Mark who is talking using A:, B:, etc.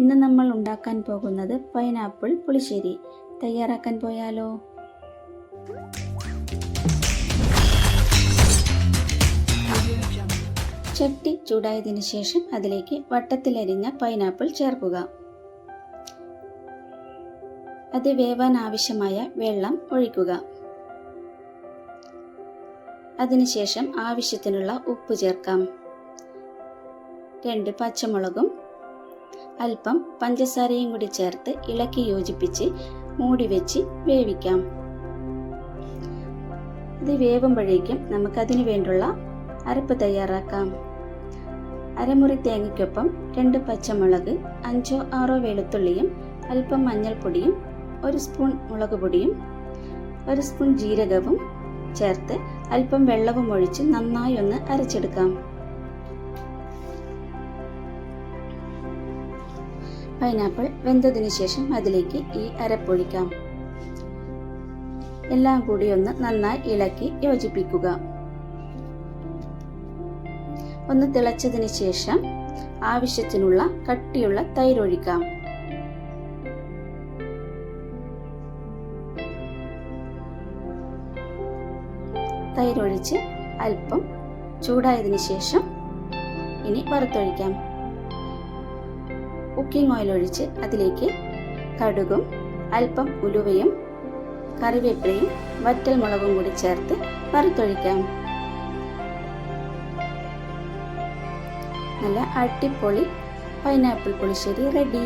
A: ഇന്ന് നമ്മൾ ഉണ്ടാക്കാൻ പോകുന്നത് പൈനാപ്പിൾ പുളിശ്ശേരി. തയ്യാറാക്കാൻ പോയാലോ? ചട്ടി ചൂടായതിന് ശേഷം അതിലേക്ക് വട്ടത്തിലരിഞ്ഞ പൈനാപ്പിൾ ചേർക്കുക. അത് വേവാൻ ആവശ്യമായ വെള്ളം ഒഴിക്കുക. അതിനുശേഷം ആവശ്യത്തിനുള്ള ഉപ്പ് ചേർക്കാം. രണ്ട് പച്ചമുളകും അല്പം പഞ്ചസാരയും കൂടി ചേർത്ത് ഇളക്കി യോജിപ്പിച്ച് മൂടി വെച്ച് വേവിക്കാം. ഇത് വേവുമ്പോഴേക്കും നമുക്കതിനു വേണ്ടുള്ള അരപ്പ് തയ്യാറാക്കാം. അരമുറി തേങ്ങയ്ക്കൊപ്പം രണ്ട് പച്ചമുളക് അഞ്ചോ ആറോ വെളുത്തുള്ളിയും അല്പം മഞ്ഞൾപ്പൊടിയും ഒരു സ്പൂൺ മുളക് പൊടിയും ഒരു സ്പൂൺ ജീരകവും ചേർത്ത് അല്പം വെള്ളവും ഒഴിച്ച് നന്നായി ഒന്ന് അരച്ചെടുക്കാം. പൈനാപ്പിൾ വെന്തതിന് ശേഷം അതിലേക്ക് ഈ അരപ്പൊഴിക്കാം. എല്ലാം കൂടി ഒന്ന് നന്നായി ഇളക്കി യോജിപ്പിക്കുക. ഒന്ന് തിളച്ചതിന് ശേഷം ആവശ്യത്തിനുള്ള കട്ടിയുള്ള തൈരൊഴിക്കാം. തൈരൊഴിച്ച് അല്പം ചൂടായതിനു ശേഷം ഇനി വറുത്തൊഴിക്കാം. കുക്കിംഗ് ഓയിൽ ഒഴിച്ച് അതിലേക്ക് കടുകും അല്പം ഉലുവയും കറിവേപ്പിലയും വറ്റൽ മുളകും കൂടി ചേർത്ത് വറുത്തൊഴിക്കാം. നല്ല അടിപൊളി പൈനാപ്പിൾ പുളിശ്ശേരി റെഡി.